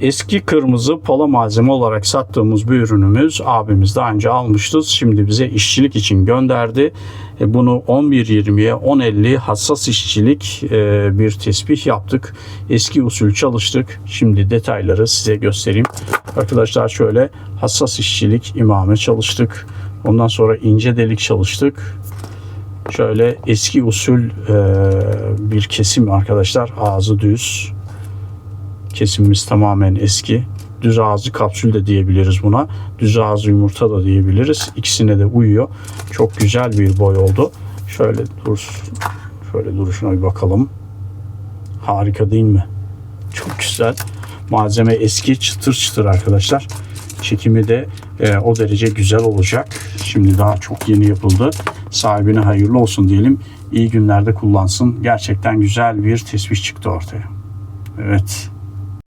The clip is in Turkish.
Eski kırmızı pala malzeme olarak sattığımız bir ürünümüz abimiz daha önce almıştı. Şimdi bize işçilik için gönderdi. E, Bunu 11.20'ye 10.50 hassas işçilik e, bir tesbih yaptık. Eski usul çalıştık. Şimdi detayları size göstereyim. Arkadaşlar şöyle hassas işçilik imame çalıştık. Ondan sonra ince delik çalıştık. Şöyle eski usul e, bir kesim arkadaşlar. Ağzı düz. Kesimimiz tamamen eski. Düz ağzı kapsül de diyebiliriz buna. Düz ağzı yumurta da diyebiliriz. İkisine de uyuyor. Çok güzel bir boy oldu. Şöyle dur. Şöyle duruşuna bir bakalım. Harika değil mi? Çok güzel. Malzeme eski çıtır çıtır arkadaşlar. Çekimi de e, o derece güzel olacak. Şimdi daha çok yeni yapıldı. Sahibine hayırlı olsun diyelim. İyi günlerde kullansın. Gerçekten güzel bir tesbih çıktı ortaya. Evet.